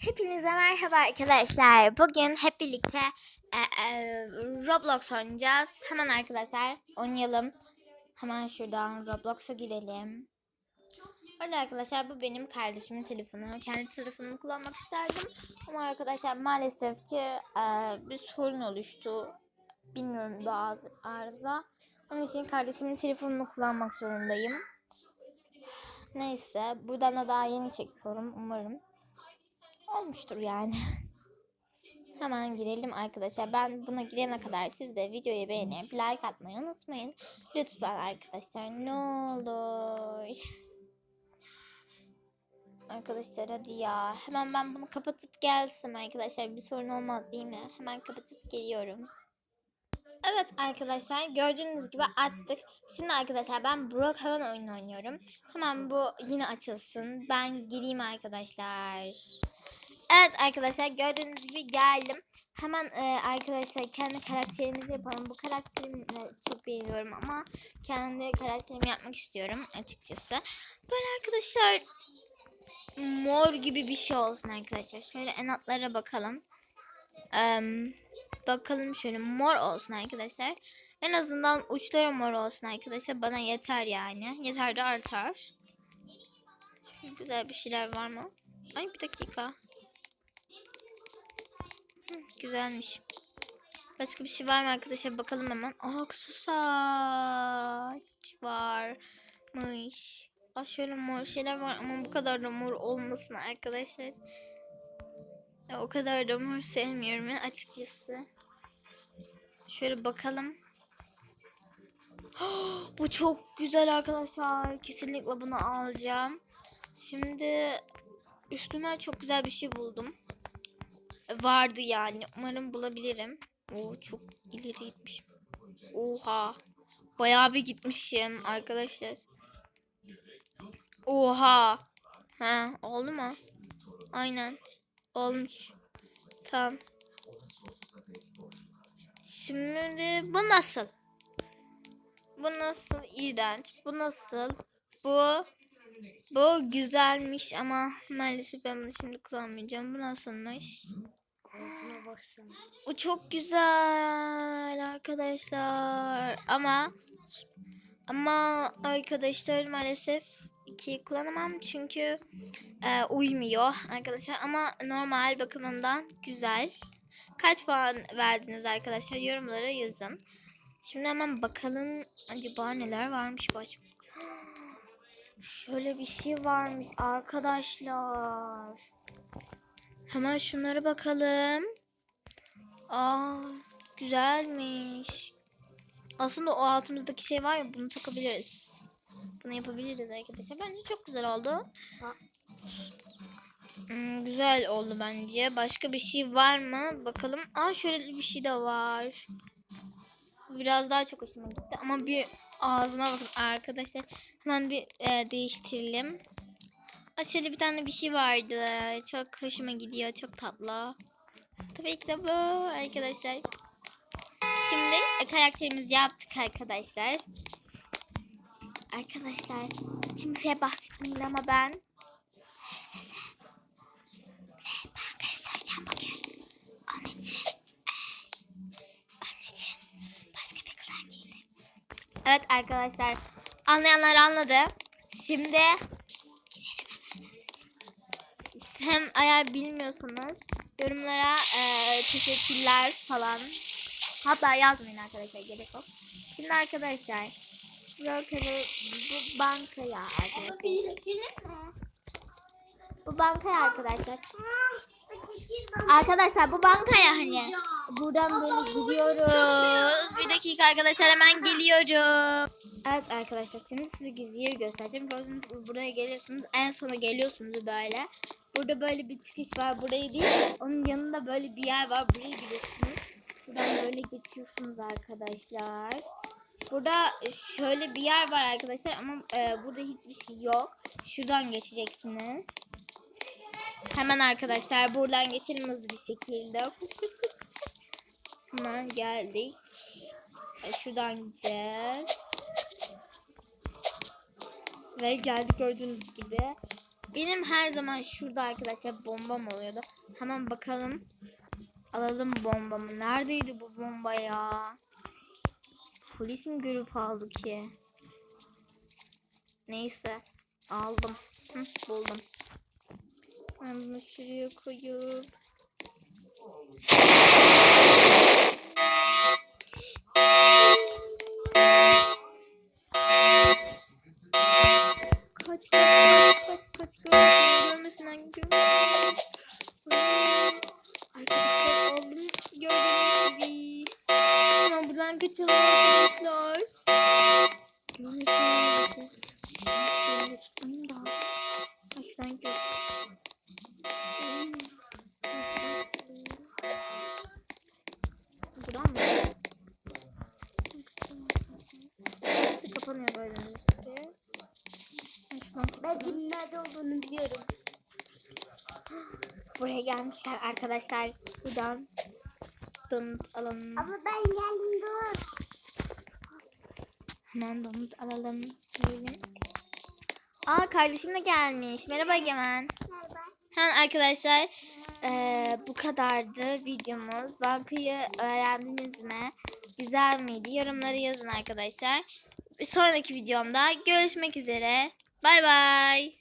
Hepinize merhaba arkadaşlar. Bugün hep birlikte e, e, Roblox oynayacağız. Hemen arkadaşlar oynayalım. Hemen şuradan Roblox'a girelim. Öyle arkadaşlar bu benim kardeşimin telefonu. Kendi telefonumu kullanmak isterdim. Ama arkadaşlar maalesef ki e, bir sorun oluştu. Bilmiyorum daha arıza. Onun için kardeşimin telefonunu kullanmak zorundayım. Neyse buradan da daha yeni çekiyorum umarım olmuştur yani. Hemen girelim arkadaşlar. Ben buna girene kadar siz de videoyu beğenip like atmayı unutmayın. Lütfen arkadaşlar ne olur. Arkadaşlar hadi ya. Hemen ben bunu kapatıp gelsin arkadaşlar. Bir sorun olmaz değil mi? Hemen kapatıp geliyorum. Evet arkadaşlar gördüğünüz gibi açtık. Şimdi arkadaşlar ben Brookhaven oyunu oynuyorum. Hemen bu yine açılsın. Ben gireyim arkadaşlar. Evet arkadaşlar gördüğünüz gibi geldim. Hemen e, arkadaşlar kendi karakterimizi yapalım. Bu karakterimi çok beğeniyorum ama kendi karakterimi yapmak istiyorum açıkçası. Böyle arkadaşlar mor gibi bir şey olsun arkadaşlar. Şöyle en altlara bakalım. Em, bakalım şöyle mor olsun arkadaşlar. En azından uçları mor olsun arkadaşlar. Bana yeter yani. Yeter de artar. Şöyle güzel bir şeyler var mı? Ay bir dakika. Güzelmiş. Başka bir şey var mı arkadaşlar? Bakalım hemen. Aa kısa varmış. Aa şöyle mor şeyler var ama bu kadar da mor olmasın arkadaşlar. Ya, o kadar da mor sevmiyorum ben açıkçası. Şöyle bakalım. bu çok güzel arkadaşlar. Kesinlikle bunu alacağım. Şimdi üstüme çok güzel bir şey buldum. Vardı yani. Umarım bulabilirim. Oo çok ileri gitmişim. Oha. Bayağı bir gitmişim arkadaşlar. Oha. Ha oldu mu? Aynen. Olmuş. Tamam. Şimdi bu nasıl? Bu nasıl iğrenç? Bu nasıl? Bu bu güzelmiş ama maalesef ben bunu şimdi kullanmayacağım. Bu nasılmış? Ağzına. Bu çok güzel arkadaşlar. Ama ama arkadaşlar maalesef ki kullanamam çünkü e, uymuyor arkadaşlar ama normal bakımından güzel. Kaç puan verdiniz arkadaşlar? Yorumlara yazın. Şimdi hemen bakalım acaba neler varmış başka. Şöyle bir şey varmış arkadaşlar. Hemen şunlara bakalım. Aa, güzelmiş. Aslında o altımızdaki şey var ya bunu takabiliriz. Bunu yapabiliriz arkadaşlar. Bence çok güzel oldu. Hmm, güzel oldu bence. Başka bir şey var mı? Bakalım. Aa şöyle bir şey de var. Biraz daha çok hoşuma gitti. Ama bir ağzına bakın arkadaşlar. Hemen bir e, değiştirelim. Şöyle bir tane bir şey vardı. Çok hoşuma gidiyor. Çok tatlı. Tabii ki de bu arkadaşlar. Şimdi karakterimizi yaptık arkadaşlar. Arkadaşlar kimseye bahsetmeyin ama ben size ve bankayı söyleyeceğim bugün. Onun için onun için başka bir kılığa giydim. Evet arkadaşlar anlayanlar anladı. Şimdi hem eğer bilmiyorsanız yorumlara eee, teşekkürler falan. Hatta yazmayın arkadaşlar gerek yok. Şimdi arkadaşlar Broker'ı bu bankaya arkadaşlar. Bu bankaya arkadaşlar. Arkadaşlar bu bankaya hani. Buradan böyle gidiyoruz. Bir dakika arkadaşlar hemen geliyorum. Evet arkadaşlar şimdi size gizli yeri göstereceğim. Gördüğünüz gibi buraya geliyorsunuz. En sona geliyorsunuz böyle. Burada böyle bir çıkış var. Burayı değil. Onun yanında böyle bir yer var. Buraya gidiyorsunuz. Buradan böyle geçiyorsunuz arkadaşlar. Burada şöyle bir yer var arkadaşlar ama e, burada hiçbir şey yok. Şuradan geçeceksiniz. Hemen arkadaşlar buradan geçelim hızlı bir şekilde. Kuş kuş kuş kuş. Hemen geldik. E, şuradan gideceğiz. Ve geldik gördüğünüz gibi. Benim her zaman şurada arkadaşlar bombam oluyordu. Hemen bakalım. Alalım bombamı. Neredeydi bu bomba ya? Polis mi görüp aldı ki? Neyse. Aldım. Hı, buldum. Ben bunu şuraya koyup. Kaçalım arkadaşlar. Görmesinler bizi. Tutmayayım da. Şuradan gör. Buradan mı? Burası kapanıyor böyle. Ben kimin nerede olduğunu biliyorum. Buraya gelmişler arkadaşlar. Buradan donut alalım. Ama ben geldim dur. Hemen donut alalım. Yiyelim. Aa kardeşim de gelmiş. Merhaba Egemen. Merhaba. Hemen arkadaşlar eee, bu kadardı videomuz. Bankayı öğrendiniz mi? Güzel miydi? Yorumları yazın arkadaşlar. Bir sonraki videomda görüşmek üzere. Bay bay.